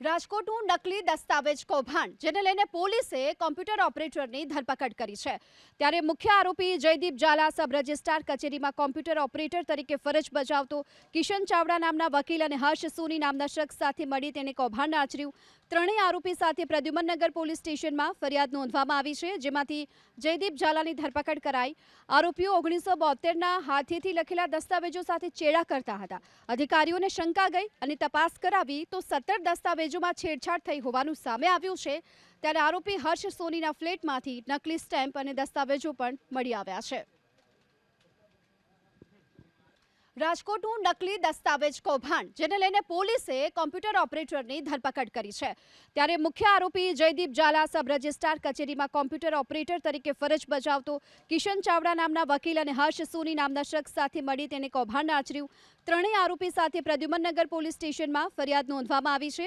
રાજકોટનું નકલી દસ્તાવેજ કૌભાંડ, જેને લઈને પોલીસે કોમ્પ્યુટર ઓપરેટરની ધરપકડ કરી છે. ત્યારે મુખ્ય આરોપી જયદીપ ઝાલા સબ રજિસ્ટ્રાર કચેરીમાં કોમ્પ્યુટર ઓપરેટર તરીકે ફરજ બજાવતો કિશન ચાવડા નામના વકીલ અને હર્ષ સોની નામના શખ્સ સાથે મળી તેને કૌભાંડ આચર્યું. ત્રણેય આરોપી સાથે પ્રદ્યુમનનગર પોલીસ સ્ટેશનમાં ફરિયાદ નોંધવામાં આવી છે, જેમાંથી જયદીપ ઝાલાની ધરપકડ કરાઈ. આરોપીઓ ઓગણીસો બોતેરના હાથેથી લખેલા દસ્તાવેજો સાથે ચેડા કરતા હતા. અધિકારીઓને શંકા ગઈ અને તપાસ કરાવી તો સત્તર દસ્તાવેજોમાં છેડછાડ થઈ હોવાનું સામે આવ્યું છે, ત્યારે આરોપી હર્ષ સોનીના ફ્લેટમાંથી નકલી સ્ટેમ્પ અને દસ્તાવેજો પણ મળી આવ્યા છે. રાજકોટનું નકલી દસ્તાવેજ કૌભાંડ, જેને લઈને પોલીસે કોમ્પ્યુટર ઓપરેટરની ધરપકડ કરી છે. ત્યારે મુખ્ય આરોપી જયદીપ ઝાલા સબ રજિસ્ટ્રાર કચેરીમાં કોમ્પ્યુટર ઓપરેટર તરીકે ફરજ બજાવતો કિશન ચાવડા નામના વકીલ અને હર્ષ સોની નામના શખ્સ સાથે મળી તેને કૌભાંડ આચર્યું. ત્રણેય આરોપી સાથે પ્રદ્યુમનનગર પોલીસ સ્ટેશનમાં ફરિયાદ નોંધવામાં આવી છે.